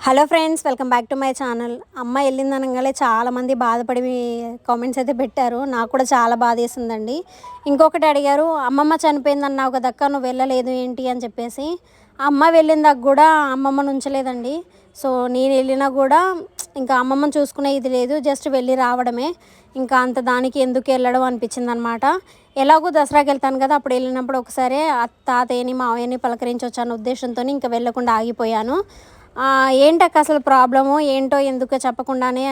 Hello friends welcome back to my channel అమ్మ వెళ్ళిందనగానే చాలామంది బాధపడి కామెంట్స్ అయితే పెట్టారు. నాకు కూడా చాలా బాధ వేసిందండి. ఇంకొకటి అడిగారు అమ్మమ్మ చనిపోయిందన్నావు కదక్క నువ్వు వెళ్ళలేదు ఏంటి? అని చెప్పేసి. అమ్మ వెళ్ళిందాక కూడా అమ్మమ్మను ఉంచలేదండి. సో నేను వెళ్ళినా కూడా ఇంకా అమ్మమ్మని చూసుకునే ఇది లేదు జస్ట్ వెళ్ళి రావడమే. ఇంకా అంత దానికి ఎందుకు వెళ్ళడం అనిపించింది అనమాట ఎలాగో దసరాకి వెళ్తాను కదా అప్పుడు వెళ్ళినప్పుడు ఒకసారి తాతయ్యని మావయ్యని పలకరించవచ్చు అన్న ఉద్దేశంతో ఇంకా వెళ్ళకుండా ఆగిపోయాను. ఏంటక్క అసలు ప్రాబ్లము? ఏంటో ఎందుకు చెప్పకుండానే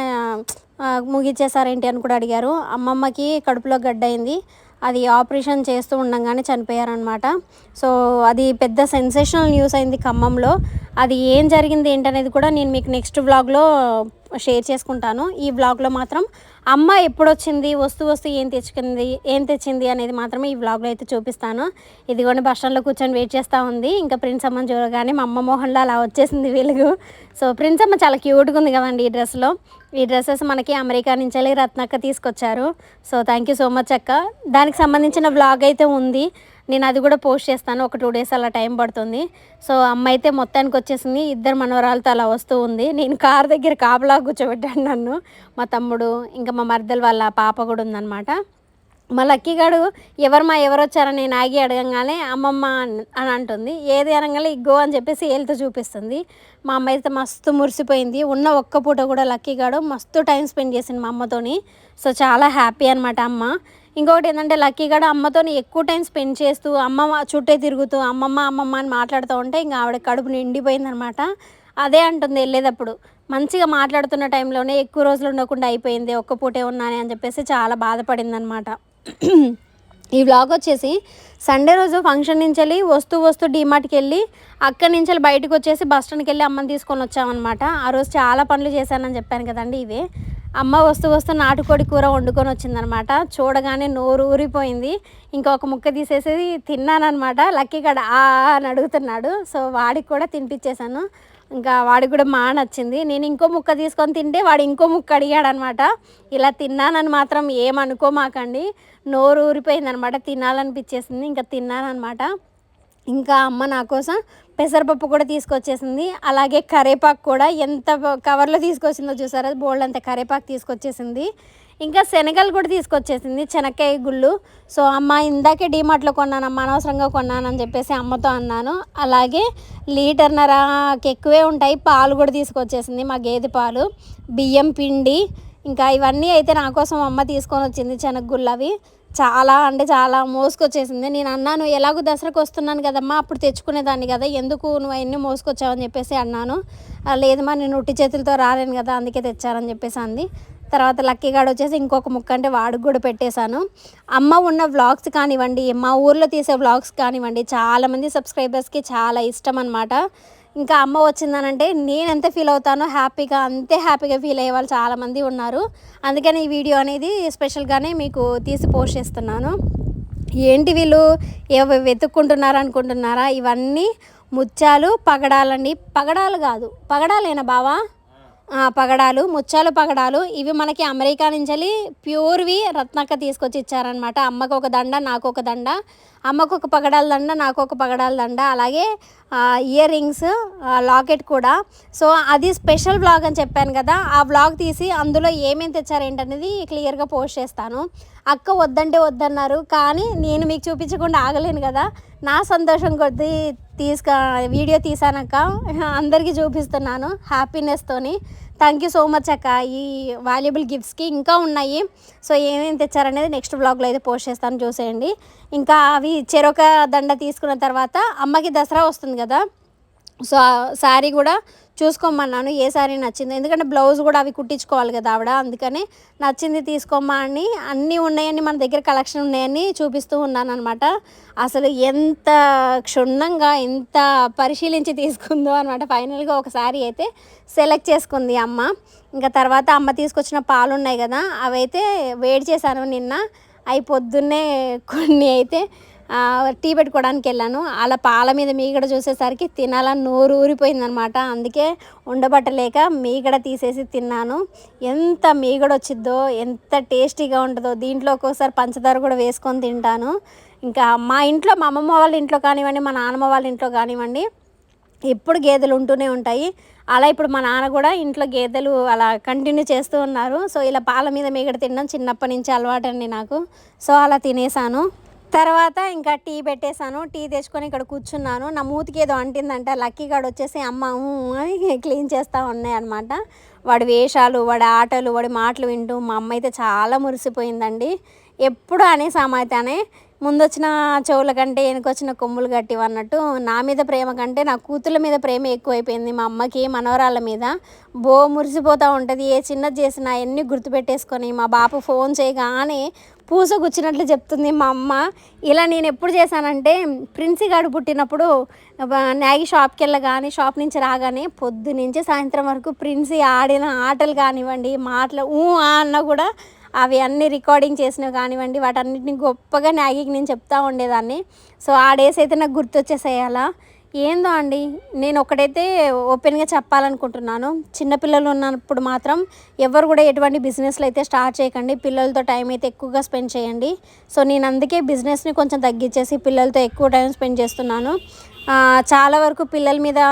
ఆ, ముగిచ్చేసారేంటి అని కూడా అడిగారు. అమ్మమ్మకి కడుపులో గడ్డైంది. అది ఆపరేషన్ చేస్తూ ఉండగానే చనిపోయారనమాట సో అది పెద్ద సెన్సేషనల్ న్యూస్ అయింది ఖమ్మంలో. అది ఏం జరిగింది ఏంటనేది కూడా నేను మీకు నెక్స్ట్ వ్లాగ్లో షేర్ చేసుకుంటాను. ఈ వ్లాగ్లో మాత్రం అమ్మ ఎప్పుడు వచ్చింది వస్తూ వస్తూ ఏం తెచ్చుకుంది ఏం తెచ్చింది అనేది మాత్రమే ఈ వ్లాగ్లో అయితే చూపిస్తాను. ఇదిగోండి బస్ స్టాండ్లో కూర్చొని వెయిట్ చేస్తూ ఉంది. ఇంకా ప్రిన్స్ అమ్మ చూడగానే మా అమ్మ మోహన్లో అలా వచ్చేసింది వెలుగు. సో ప్రిన్స్ అమ్మ చాలా క్యూట్గా ఉంది కదండి ఈ డ్రెస్లో. ఈ డ్రెస్సెస్ మనకి అమెరికా నుంచి రత్నక్క తీసుకొచ్చారు. So thank you so much అక్క. దానికి సంబంధించిన వ్లాగ్ అయితే ఉంది. నేను అది కూడా పోస్ట్ చేస్తాను. ఒక టూ డేస్ అలా టైం పడుతుంది. సో అమ్మ అయితే మొత్తానికి వచ్చేసింది. ఇద్దరు మనవరాలతో అలా వస్తూ ఉంది. నేను కార్ దగ్గర కాపలా కూర్చోబెట్టాను నన్ను. మా తమ్ముడు ఇంకా మా మర్దలు వాళ్ళ పాప కూడా ఉందన్నమాట. మా లక్కీగాడు ఎవరు మా ఎవరు వచ్చారని నేను ఆగి అడగంగానే అమ్మమ్మ అని అంటుంది. ఏది అనగానే ఇగ్గో అని చెప్పేసి ఏళ్ళతో చూపిస్తుంది. మా అమ్మ అయితే మస్తు మురిసిపోయింది. ఉన్న ఒక్క పూట కూడా లక్కీగాడు మస్తు టైం స్పెండ్ చేసింది మా అమ్మతోని. సో చాలా హ్యాపీ అనమాట అమ్మ. ఇంకొకటి ఏంటంటే లక్కీ కూడా అమ్మతోని ఎక్కువ టైం స్పెండ్ చేస్తూ అమ్మ చుట్టే తిరుగుతూ అమ్మమ్మ అమ్మమ్మ అని మాట్లాడుతూ ఉంటే ఇంకా ఆవిడ కడుపు నిండిపోయిందనమాట. అదే అంటుంది వెళ్ళేటప్పుడు. మంచిగా మాట్లాడుతున్న టైంలోనే ఎక్కువ రోజులు ఉండకుండా అయిపోయింది ఒక్క పూటే ఉన్నానే అని చెప్పేసి చాలా బాధపడింది ఈ వ్లాగ్ వచ్చేసి సండే రోజు ఫంక్షన్ నుంచి వెళ్ళి వస్తూ వస్తూ డీమార్ట్కి వెళ్ళి అక్కడి నుంచి వెళ్ళి బయటకు వచ్చేసి బస్ స్టాండ్కి వెళ్ళి అమ్మని తీసుకొని వచ్చామన్నమాట ఆ రోజు చాలా పనులు చేశానని చెప్పాను కదండి ఇవే. అమ్మ వస్తూ వస్తూ నాటుకోడి కూర వండుకొని వచ్చిందనమాట. చూడగానే నోరు ఊరిపోయింది. ఇంకొక ముక్క తీసేసి తిన్నానమాట లక్కీ కాడ ఆ అని అడుగుతున్నాడు. సో వాడికి కూడా తినిపించేశాను. ఇంకా వాడికి కూడా మా నచ్చింది. నేను ఇంకో ముక్క తీసుకొని తింటే వాడు ఇంకో ముక్క అడిగాడు అనమాట ఇలా తిన్నానని మాత్రం ఏమనుకోమాకండి. నోరు ఊరిపోయింది అనమాట తినాలనిపించేసింది. ఇంకా తిన్నానమాట ఇంకా అమ్మ నా కోసం పెసరపప్పు కూడా తీసుకొచ్చేసింది. అలాగే కరేపాకు కూడా ఎంత కవర్లో తీసుకొచ్చిందో చూసారా? బోల్డ్ అంత కరేపాకు తీసుకొచ్చేసింది. ఇంకా శనగలు కూడా తీసుకొచ్చేసింది. శనక్కాయ గుళ్ళు. సో అమ్మ ఇందాకే డీమార్ట్లో కొన్నానమ్మా అనవసరంగా కొన్నానని చెప్పేసి అమ్మతో అన్నాను. అలాగే లీటర్నరకి ఎక్కువే ఉంటాయి. పాలు కూడా తీసుకొచ్చేసింది మా గేదె పాలు. బియ్యం పిండి. ఇంకా ఇవన్నీ అయితే నా కోసం అమ్మ తీసుకొని వచ్చింది శనగగుళ్ళు అవి. చాలా అంటే చాలా మోసుకొచ్చేసింది. నేను అన్నాను ఎలాగో దసరాకు వస్తున్నాను కదమ్మా అప్పుడు తెచ్చుకునేదాన్ని కదా ఎందుకు నువ్వు అవన్నీ మోసుకొచ్చావని చెప్పేసి అన్నాను. లేదమ్మా నేను ఉట్టి చేతులతో రాలేను కదా అందుకే తెచ్చారని చెప్పేసి అంది. తర్వాత లక్కీ గాడు వచ్చేసి ఇంకొక ముక్క అంటే వాడికి కూడా పెట్టేశాను. అమ్మ ఉన్న వ్లాగ్స్ కానివ్వండి మా ఊర్లో తీసే వ్లాగ్స్ కానివ్వండి చాలామంది సబ్స్క్రైబర్స్కి చాలా ఇష్టం అనమాట ఇంకా అమ్మ వచ్చిందనంటే నేను ఎంత ఫీల్ అవుతానో హ్యాపీగా అంతే హ్యాపీగా ఫీల్ అయ్యే వాళ్ళు చాలామంది ఉన్నారు. అందుకని ఈ వీడియో అనేది స్పెషల్గానే మీకు తీసి పోస్ట్ చేస్తున్నాను. ఏంటి వీళ్ళు? ఏవో వెతుక్కుంటున్నారా అనుకుంటున్నారా? ఇవన్నీ ముత్యాలు పగడాలండి. పగడాలు కాదు. పగడాలేనా బావా? పగడాలు ముత్యాలు పగడాలు ఇవి మనకి అమెరికా నుంచి ప్యూర్వి రత్నక్క తీసుకొచ్చి ఇచ్చారనమాట అమ్మకు ఒక దండ నాకు ఒక దండ. అమ్మకు ఒక పగడాల దండ నాకు ఒక పగడాల దండ. అలాగే ఇయర్ రింగ్స్ లాకెట్ కూడా. సో అది స్పెషల్ బ్లాగ్ అని చెప్పాను కదా ఆ బ్లాగ్ తీసి అందులో ఏమేమి తెచ్చారేంటనేది క్లియర్గా పోస్ట్ చేస్తాను. అక్క వద్దంటే వద్దన్నారు కానీ నేను మీకు చూపించకుండా ఆగలేను కదా. నా సంతోషం కొద్దీ తీసుక వీడియో తీసానక్క. అందరికీ చూపిస్తున్నాను హ్యాపీనెస్తోని థ్యాంక్ యూ సో మచ్ అక్క. ఈ వాల్యుబుల్ గిఫ్ట్స్కి ఇంకా ఉన్నాయి. సో ఏమేమి తెచ్చారనేది నెక్స్ట్ బ్లాగ్లో అయితే పోస్ట్ చేస్తాను చూసేయండి. ఇంకా అవి చెరొక దండ తీసుకున్న తర్వాత అమ్మకి దసరా వస్తుంది కదా. సో శారీ కూడా చూసుకోమన్నాను. ఏ శారీ నచ్చింది. ఎందుకంటే బ్లౌజ్ కూడా అవి కుట్టించుకోవాలి కదా ఆవిడ. అందుకని నచ్చింది తీసుకోమ్మా అని అన్నీ ఉన్నాయని మన దగ్గర కలెక్షన్ ఉన్నాయని చూపిస్తూ ఉన్నాను అనమాట అసలు ఎంత క్షుణ్ణంగా ఎంత పరిశీలించి తీసుకుందో అనమాట ఫైనల్గా ఒక శారీ అయితే సెలెక్ట్ చేసుకుంది అమ్మ. ఇంకా తర్వాత అమ్మ తీసుకొచ్చిన పాలు ఉన్నాయి కదా అవైతే వేడి చేశాను నిన్న. అవి పొద్దున్నే కొన్ని అయితే టీ పెట్టుకోవడానికి వెళ్ళాను. అలా పాల మీద మీగడ చూసేసరికి తినాలని నోరు ఊరిపోయిందనమాట. అందుకే ఉండబట్టలేక మీగడ తీసేసి తిన్నాను. ఎంత మీగడ వచ్చిద్దో ఎంత టేస్టీగా ఉంటుందో దీంట్లో ఒక్కోసారి పంచదార కూడా వేసుకొని తింటాను. ఇంకా మా ఇంట్లో మా అమ్మమ్మ వాళ్ళ ఇంట్లో కానివ్వండి మా నాన్నమ్మ వాళ్ళ ఇంట్లో కానివ్వండి ఎప్పుడు గేదెలు ఉంటూనే ఉంటాయి. అలా ఇప్పుడు మా నాన్న కూడా ఇంట్లో గేదెలు అలా కంటిన్యూ చేస్తూ ఉన్నారు. సో ఇలా పాల మీద మీగడ తినడం చిన్నప్పటి నుంచి అలవాటండి నాకు. సో అలా తినేసాను. తర్వాత ఇంకా టీ పెట్టేశాను టీ తెచ్చుకొని ఇక్కడ కూర్చున్నాను. నా మూతికి ఏదో అంటిందంట లక్కీ గాడు వచ్చేసి అమ్మ అని క్లీన్ చేస్తూ ఉన్నాయి అనమాట వాడి వేషాలు వాడి ఆటలు వాడి మాటలు వింటూ మా అమ్మ అయితే చాలా మురిసిపోయిందండి. ఎప్పుడు అనే సామాయితేనే ముందొచ్చిన చెవుల కంటే వెనకొచ్చిన కొమ్ములు కట్టివన్నట్టు నా మీద ప్రేమ కంటే నా కూతుళ్ళ మీద ప్రేమ ఎక్కువైపోయింది మా అమ్మకి మనవరాళ్ళ మీద. బో మురిసిపోతూ ఉంటుంది ఏ చిన్నది చేసినా అన్నీ గుర్తుపెట్టేసుకొని మా బాపు ఫోన్ చేయగానే పూస గుచ్చినట్లు చెప్తుంది మా అమ్మ. ఇలా నేను ఎప్పుడు చేశానంటే ప్రిన్సి గాడు పుట్టినప్పుడు నాగి షాప్కి వెళ్ళగానే షాప్ నుంచి రాగానే పొద్దు నుంచి సాయంత్రం వరకు ప్రిన్సి ఆడిన ఆటలు కానివ్వండి మాటలు ఊ అన్నా అన్న కూడా అవి అన్ని రికార్డింగ్ చేసినవి కానివ్వండి వాటన్నిటిని గొప్పగా నాగికి నేను చెప్తా ఉండేదాన్ని. సో ఆ డేస్ అయితే నాకు గుర్తొచ్చేసాయి అలా. ఏందో అండి నేను ఒకటైతే ఓపెన్గా చెప్పాలనుకుంటున్నాను. చిన్నపిల్లలు ఉన్నప్పుడు మాత్రం ఎవరు కూడా ఎటువంటి బిజినెస్లు అయితే స్టార్ట్ చేయకండి. పిల్లలతో టైం అయితే ఎక్కువగా స్పెండ్ చేయండి. సో నేను అందుకే బిజినెస్ని కొంచెం తగ్గించేసి పిల్లలతో ఎక్కువ టైం స్పెండ్ చేస్తున్నాను. చాలా వరకు పిల్లల మీద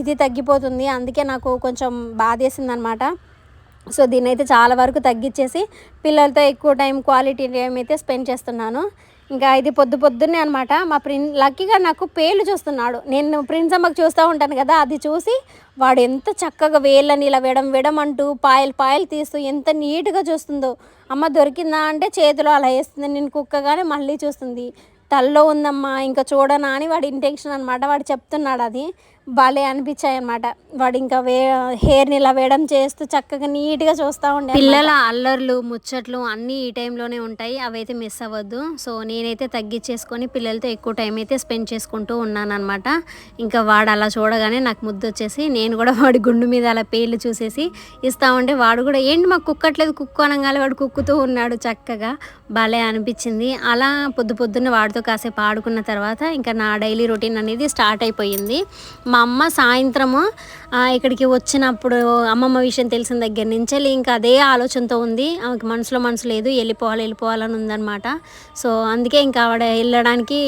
ఇది తగ్గిపోతుంది. అందుకే నాకు కొంచెం బాధేసింది అనమాట సో దీన్ని అయితే చాలా వరకు తగ్గించేసి పిల్లలతో ఎక్కువ టైం క్వాలిటీ టైం అయితే స్పెండ్ చేస్తున్నాను. ఇంకా ఇది పొద్దు పొద్దున్నే అనమాట మా ప్రిన్ లక్కీగా నాకు పేర్లు చూస్తున్నాడు. నేను ప్రిన్స్ అమ్మకి చూస్తూ ఉంటాను కదా అది చూసి వాడు ఎంత చక్కగా వేళ్ళని ఇలా విడం విడమంటూ పాయలు పాయలు తీస్తూ ఎంత నీట్గా చూస్తుందో. అమ్మ దొరికిందా అంటే చేతిలో అలా వేస్తుంది నేను కుక్కగానే మళ్ళీ చూస్తుంది. తల్లో ఉందమ్మా ఇంకా చూడనా అని వాడి ఇంటెన్షన్ అనమాట వాడు చెప్తున్నాడు అది. భలే అనిపించాయి అనమాట వాడు ఇంకా వే హెయిర్ని ఇలా వేయడం చేస్తూ చక్కగా నీట్గా చూస్తూ ఉండే పిల్లల అల్లర్లు ముచ్చట్లు అన్నీ ఈ టైంలోనే ఉంటాయి. అవైతే మిస్ అవ్వద్దు. సో నేనైతే తగ్గించేసుకొని పిల్లలతో ఎక్కువ టైం అయితే స్పెండ్ చేసుకుంటూ ఉన్నాను అనమాట ఇంకా వాడు అలా చూడగానే నాకు ముద్దు వచ్చేసి నేను కూడా వాడి గుండు మీద అలా పేర్లు చూసేసి ఇస్తా ఉంటే వాడు కూడా ఏంటి మాకు కుక్కట్లేదు? కుక్కు అనగానే వాడు కుక్కుతూ ఉన్నాడు చక్కగా. భలే అనిపించింది. అలా పొద్దు పొద్దున్న వాడితో కాసేపు ఆడుకున్న తర్వాత ఇంకా నా డైలీ రొటీన్ అనేది స్టార్ట్ అయిపోయింది. మా అమ్మ సాయంత్రము ఇక్కడికి వచ్చినప్పుడు అమ్మమ్మ విషయం తెలిసిన దగ్గర నుంచి ఇంకా అదే ఆలోచనతో ఉంది. ఆమెకి మనసులో మనసు లేదు వెళ్ళిపోవాలి వెళ్ళిపోవాలని ఉందన్నమాట. సో అందుకే ఇంకా ఆవిడ వెళ్ళడానికి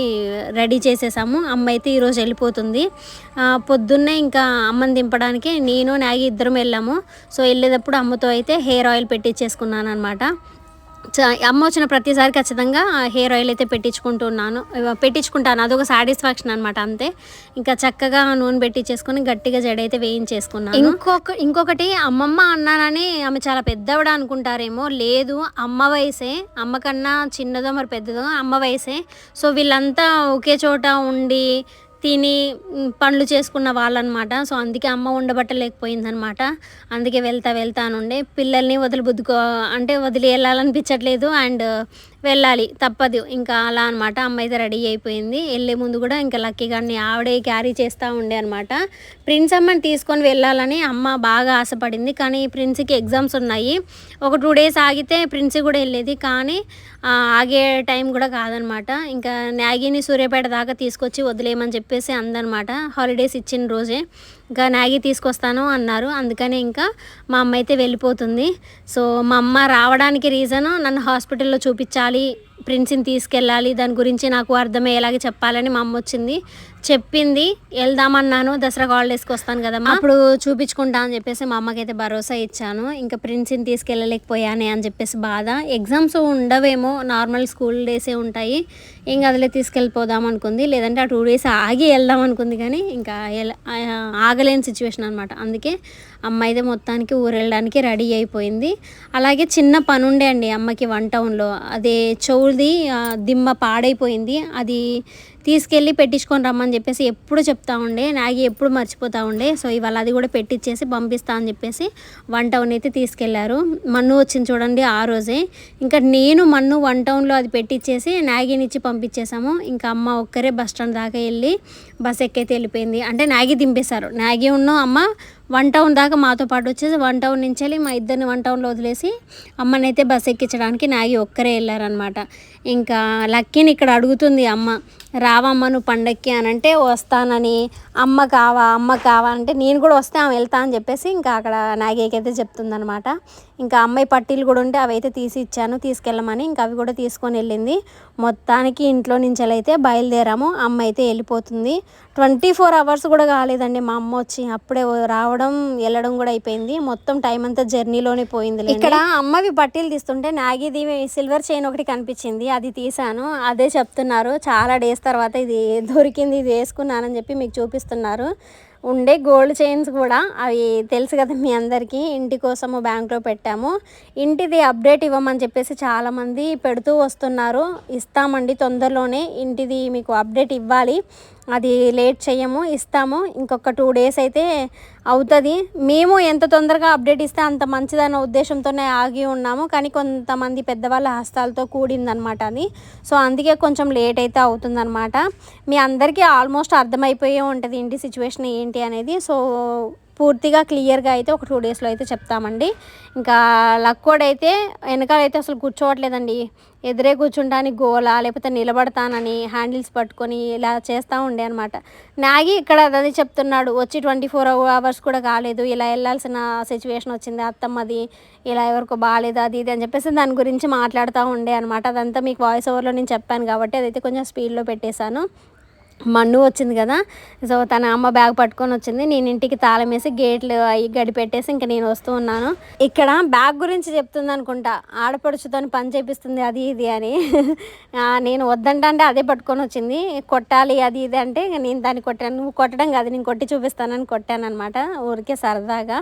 రెడీ చేసేసాము. అమ్మ అయితే ఈరోజు వెళ్ళిపోతుంది. పొద్దున్నే ఇంకా అమ్మని దింపడానికి నేను నాగి ఇద్దరం వెళ్ళాము. సో వెళ్ళేటప్పుడు అమ్మతో అయితే హెయిర్ ఆయిల్ పెట్టించేసుకున్నాను అనమాట అమ్మ వచ్చిన ప్రతిసారి ఖచ్చితంగా హెయిర్ ఆయిల్ అయితే పెట్టించుకుంటున్నాను. పెట్టించుకుంటాను. అదొక సాటిస్ఫాక్షన్ అనమాట అంతే. ఇంకా చక్కగా నూనె పెట్టించేసుకొని గట్టిగా జడ అయితే వేయించేసుకున్నాను. ఇంకొక ఇంకొకటి అమ్మమ్మ అన్నానని ఆమె చాలా పెద్దవిడ అనుకుంటారేమో. లేదు అమ్మ వయసే. అమ్మ కన్నా చిన్నదో మరి పెద్దదో అమ్మ వయసే. సో వీళ్ళంతా ఒకే చోట ఉండి తిని పనులు చేసుకున్న వాళ్ళనమాట. సో అందుకే అమ్మ ఉండబట్టలేకపోయిందనమాట. అందుకే వెళ్తా వెళ్తా అని ఉండే. పిల్లల్ని వదిలిబుద్దుకో అంటే వదిలి వెళ్ళాలనిపించట్లేదు అండ్ వెళ్ళాలి. తప్పదు. ఇంకా అలా అనమాట అమ్మ అయితే రెడీ అయిపోయింది. వెళ్ళే ముందు కూడా ఇంకా లక్కీ గారిని ఆవిడే క్యారీ చేస్తూ ఉండే అనమాట ప్రిన్స్ అమ్మని తీసుకొని వెళ్ళాలని అమ్మ బాగా ఆశపడింది. కానీ ప్రిన్స్కి ఎగ్జామ్స్ ఉన్నాయి. ఒక టూ డేస్ ఆగితే ప్రిన్స్ కూడా వెళ్ళేది. కానీ ఆగే టైం కూడా కాదనమాట ఇంకా నాగిని సూర్యాపేట దాకా తీసుకొచ్చి వదిలేయమని చెప్పేసి అందనమాట హాలిడేస్ ఇచ్చిన రోజే. ఇంకా నాగి తీసుకొస్తాను అన్నారు. అందుకని ఇంకా మా అమ్మ అయితే వెళ్ళిపోతుంది. సో మా అమ్మ రావడానికి రీజను నన్ను హాస్పిటల్లో చూపించాలి ప్రిన్స్ని తీసుకెళ్ళాలి. దాని గురించి నాకు అర్థమయ్యేలాగా చెప్పాలని మా అమ్మ వచ్చింది. చెప్పింది వెళ్దామన్నాను దసరా హాలిడేస్కి వస్తాను కదమ్మా. అప్పుడు చూపించుకుంటా అని చెప్పేసి మా అమ్మకి అయితే భరోసా ఇచ్చాను. ఇంకా ప్రిన్స్ని తీసుకెళ్ళలేకపోయానే అని చెప్పేసి బాధ. ఎగ్జామ్స్ ఉండవేమో నార్మల్ స్కూల్ డేసే ఉంటాయి. ఇంకా అదిలే తీసుకెళ్ళిపోదాం అనుకుంది. లేదంటే ఆ టూ డేస్ ఆగి వెళ్దాం అనుకుంది కానీ ఇంకా ఆగలేని సిచ్యువేషన్ అనమాట అందుకే అమ్మ అయితే మొత్తానికి ఊరు వెళ్ళడానికి రెడీ అయిపోయింది. అలాగే చిన్న పని ఉండే అండి అమ్మకి వన్ టౌన్లో. అదే చెవులది ఆ, దిమ్మ పాడైపోయింది. అది తీసుకెళ్ళి పెట్టించుకొని రమ్మని చెప్పేసి ఎప్పుడు చెప్తా ఉండే నాగి ఎప్పుడు మర్చిపోతా ఉండే. సో ఇవాళ అది కూడా పెట్టించేసి పంపిస్తా అని చెప్పేసి వన్ టౌన్ అయితే తీసుకెళ్ళారు. మన్ను వచ్చింది చూడండి ఆ రోజే. ఇంకా నేను మన్ను వన్ టౌన్లో అది పెట్టించేసి నాగినిచ్చి పంపించేసాము ఇంకా అమ్మ ఒక్కరే బస్ స్టాండ్ దాకా వెళ్ళి బస్ ఎక్కైతే వెళ్ళిపోయింది. అంటే నాగి దింపేశారు. నాగి ఉన్న అమ్మ వన్ టౌన్ దాకా మాతో పాటు వచ్చేసి వన్ టౌన్ నుంచి వెళ్ళి మా ఇద్దరిని వన్ టౌన్లో వదిలేసి అమ్మనైతే బస్ ఎక్కించడానికి నాగి ఒక్కరే వెళ్ళారనమాట ఇంకా లక్కీని ఇక్కడ అడుగుతుంది అమ్మ రావమ్మ నువ్వు పండక్కి అని అంటే వస్తానని అమ్మ కావా అమ్మ కావా అంటే నేను కూడా వస్తే ఆమె వెళ్తా అని చెప్పేసి ఇంకా అక్కడ నాగేకైతే చెప్తుందనమాట ఇంకా అమ్మాయి పట్టీలు కూడా ఉంటే అవి అయితే తీసి ఇచ్చాను తీసుకెళ్ళమని ఇంకా అవి కూడా తీసుకొని వెళ్ళింది. మొత్తానికి ఇంట్లో నుంచి అయితే బయలుదేరాము అమ్మ అయితే వెళ్ళిపోతుంది. ట్వంటీ ఫోర్ అవర్స్ కూడా కాలేదండి మా అమ్మ వచ్చి. అప్పుడే రావడం వెళ్ళడం కూడా అయిపోయింది. మొత్తం టైం అంతా జర్నీలోనే పోయింది ఇక్కడ అమ్మవి బట్టలు తీస్తుంటే నాగిది సిల్వర్ చైన్ ఒకటి కనిపించింది. అది తీసాను అదే చెప్తున్నారు. చాలా డేస్ తర్వాత ఇది దొరికింది ఇది వేసుకున్నానని చెప్పి మీకు చూపిస్తున్నారు. ఉండే గోల్డ్ చైన్స్ కూడా అవి తెలుసు కదా మీ అందరికీ. ఇంటి కోసము బ్యాంక్లో పెట్టాము. ఇంటిది అప్డేట్ ఇవ్వమని చెప్పేసి చాలామంది పెడుతూ వస్తున్నారు. ఇస్తామండి తొందరలోనే. ఇంటిది మీకు అప్డేట్ ఇవ్వాలి. అది లేట్ చేయము ఇస్తాము. ఇంకొక టూ డేస్ అయితే అవుతుంది. మేము ఎంత తొందరగా అప్డేట్ ఇస్తే అంత మంచిదన్న ఉద్దేశంతోనే ఆగి ఉన్నాము. కానీ కొంతమంది పెద్దవాళ్ళ హస్తాలతో కూడిందనమాట అది. సో అందుకే కొంచెం లేట్ అయితే అవుతుందన్నమాట. మీ అందరికీ ఆల్మోస్ట్ అర్థమైపోయే ఉంటుంది ఇంటి సిచ్యువేషన్ ఏంటి అనేది. సో పూర్తిగా క్లియర్గా అయితే ఒక టూ డేస్లో అయితే చెప్తామండి. ఇంకా లక్కోడైతే వెనకాలైతే అసలు కూర్చోవట్లేదండి. ఎదురే కూర్చుంటానికి గోలా లేకపోతే నిలబడతానని హ్యాండిల్స్ పట్టుకొని ఇలా చేస్తూ ఉండే అనమాట నాగి ఇక్కడ అది చెప్తున్నాడు వచ్చి ట్వంటీ ఫోర్ అవర్స్ కూడా కాలేదు ఇలా వెళ్ళాల్సిన సిచ్యువేషన్ వచ్చింది అత్తమ్మది ఇలా ఎవరికో బాగాలేదు అది ఇది అని చెప్పేసి దాని గురించి మాట్లాడుతూ ఉండే అనమాట అదంతా మీకు వాయిస్ ఓవర్లో నేను చెప్పాను కాబట్టి అదైతే కొంచెం స్పీడ్లో పెట్టేశాను. మన్ను వచ్చింది కదా. సో తన అమ్మ బ్యాగ్ పట్టుకొని వచ్చింది. నేను ఇంటికి తాళం వేసి గేట్లు అవి గడిపెట్టేసి ఇంకా నేను వస్తూ ఉన్నాను. ఇక్కడ బ్యాగ్ గురించి చెప్తుంది అనుకుంటా. ఆడపడుచుతో పని చేపిస్తుంది అది ఇది అని. నేను వద్దంటే అదే పట్టుకొని వచ్చింది. కొట్టాలి అది ఇది అంటే నేను దాన్ని కొట్టాను. నువ్వు కొట్టడం కాదు నేను కొట్టి చూపిస్తానని కొట్టాను అనమాట ఊరికే సరదాగా.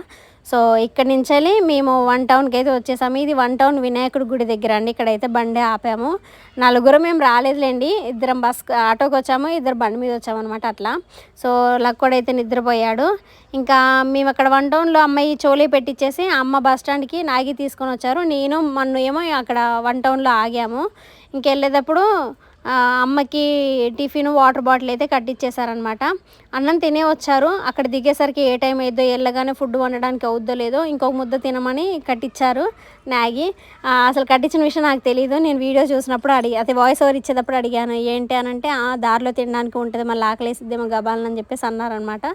సో ఇక్కడ నుంచి మేము వన్ టౌన్కి అయితే వచ్చేసాము. ఇది వన్ టౌన్ వినాయకుడి గుడి దగ్గర అండి. ఇక్కడైతే బండి ఆపాము. నలుగురు మేము రాలేదులేండి. ఇద్దరం బస్ ఆటోకి వచ్చాము ఇద్దరు బండి మీద వచ్చామన్నమాట అట్లా. సో లక్కోడైతే నిద్రపోయాడు. ఇంకా మేము అక్కడ వన్ టౌన్లో అమ్మాయి చోలీ పెట్టించేసి అమ్మ బస్ స్టాండ్కి నాగి తీసుకొని వచ్చారు. నేను మన్ను ఏమో అక్కడ వన్ టౌన్లో ఆగాము. ఇంకెళ్ళేటప్పుడు అమ్మకి టిఫిన్ వాటర్ బాటిల్ అయితే కట్టించేశారనమాట అన్నం తినే వచ్చారు. అక్కడ దిగేసరికి ఏ టైం అయిద్దో వెళ్ళగానే ఫుడ్ వండడానికి అవుద్దో లేదో ఇంకొక ముద్ద తినమని కట్టించారు నాగి అసలు కట్టించిన విషయం నాకు తెలియదు నేను వీడియో చూసినప్పుడు అడిగి అదే వాయిస్ ఓవర్ ఇచ్చేటప్పుడు అడిగాను ఏంటి? అని అంటే దారిలో తినడానికి ఉంటుంది మళ్ళీ ఆకలేసిద్దేమో గబాలని చెప్పేసి అన్నారనమాట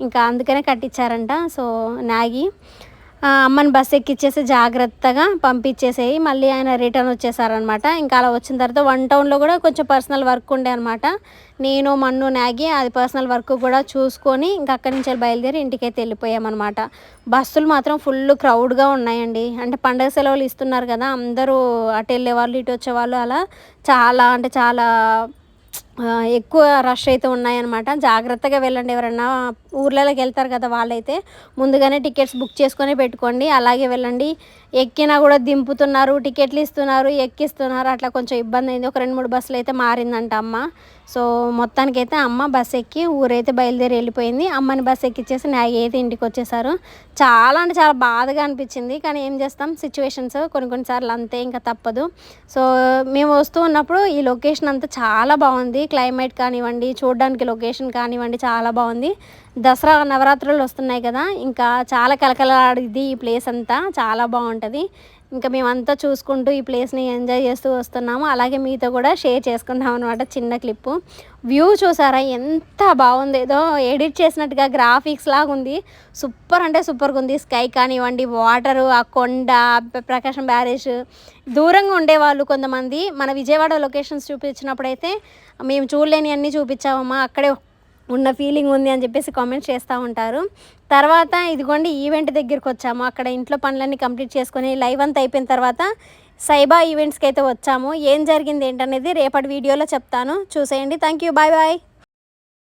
ఇంకా అందుకనే కట్టించారంట సో నాగి అమ్మని బస్ ఎక్కిచ్చేసి జాగ్రత్తగా పంపించేసేయి. మళ్ళీ ఆయన రిటర్న్ వచ్చేసారనమాట ఇంకా అలా వచ్చిన తర్వాత వన్ టౌన్లో కూడా కొంచెం పర్సనల్ వర్క్ ఉండే అనమాట నేను మన్ను నాగి అది పర్సనల్ వర్క్ కూడా చూసుకొని ఇంకా అక్కడి నుంచి బయలుదేరి ఇంటికైతే వెళ్ళిపోయామన్నమాట. బస్సులు మాత్రం ఫుల్ క్రౌడ్గా ఉన్నాయండి. అంటే పండగ సెలవులు ఇస్తున్నారు కదా అందరూ అటు వెళ్ళేవాళ్ళు ఇటు వచ్చేవాళ్ళు అలా చాలా అంటే చాలా ఎక్కువ రష్ అయితే ఉన్నాయన్నమాట. జాగ్రత్తగా వెళ్ళండి ఎవరన్నా. ఊర్లలోకి వెళ్తారు కదా వాళ్ళైతే ముందుగానే టికెట్స్ బుక్ చేసుకొని పెట్టుకోండి. అలాగే వెళ్ళండి. ఎక్కినా కూడా దింపుతున్నారు టికెట్లు ఇస్తున్నారు ఎక్కిస్తున్నారు. అట్లా కొంచెం ఇబ్బంది అయింది. ఒక రెండు మూడు బస్సులు అయితే మారిందంట అమ్మ. సో మొత్తానికైతే అమ్మ బస్ ఎక్కి ఊరైతే బయలుదేరి వెళ్ళిపోయింది. అమ్మని బస్ ఎక్కిచ్చేసి నా అయితే ఇంటికి వచ్చేసారు. చాలా అంటే చాలా బాధగా అనిపించింది. కానీ ఏం చేస్తాం? సిచ్యువేషన్స్ కొన్ని కొన్నిసార్లు అంతే ఇంకా తప్పదు. సో మేము వస్తూ ఉన్నప్పుడు ఈ లొకేషన్ అంతా చాలా బాగుంది. క్లైమేట్ కానివ్వండి చూడడానికి లొకేషన్ కానివ్వండి చాలా బాగుంది. దసరా నవరాత్రులు వస్తున్నాయి కదా ఇంకా చాలా కలకలాడిది ఈ ప్లేస్ అంతా చాలా బాగుంటుంది. ఇంకా మేమంతా చూసుకుంటూ ఈ ప్లేస్ని ఎంజాయ్ చేస్తూ వస్తున్నాము. అలాగే మీతో కూడా షేర్ చేసుకుంటాం అనమాట చిన్న క్లిప్పు. వ్యూ చూసారా ఎంత బాగుంది. ఏదో ఎడిట్ చేసినట్టుగా గ్రాఫిక్స్ లాగా ఉంది. సూపర్ అంటే సూపర్గా ఉంది. స్కై కానివ్వండి వాటరు ఆ కొండ ప్రకాశం బ్యారేజ్. దూరంగా ఉండేవాళ్ళు కొంతమంది. మన విజయవాడ లొకేషన్స్ చూపించినప్పుడైతే మేము చూడలేని అన్నీ చూపించామమ్మా. అక్కడే ఉన్న ఫీలింగ్ ఉంది అని చెప్పేసి కామెంట్స్ చేస్తూ ఉంటారు. తర్వాత ఇదిగోండి ఈవెంట్ దగ్గరికి వచ్చాము. అక్కడ ఇంట్లో పనులన్నీ కంప్లీట్ చేసుకొని లైవ్ అంతా అయిపోయిన తర్వాత సైబా ఈవెంట్స్కి అయితే వచ్చాము. ఏం జరిగింది ఏంటనేది రేపటి వీడియోలో చెప్తాను. చూసేయండి. Thank you bye bye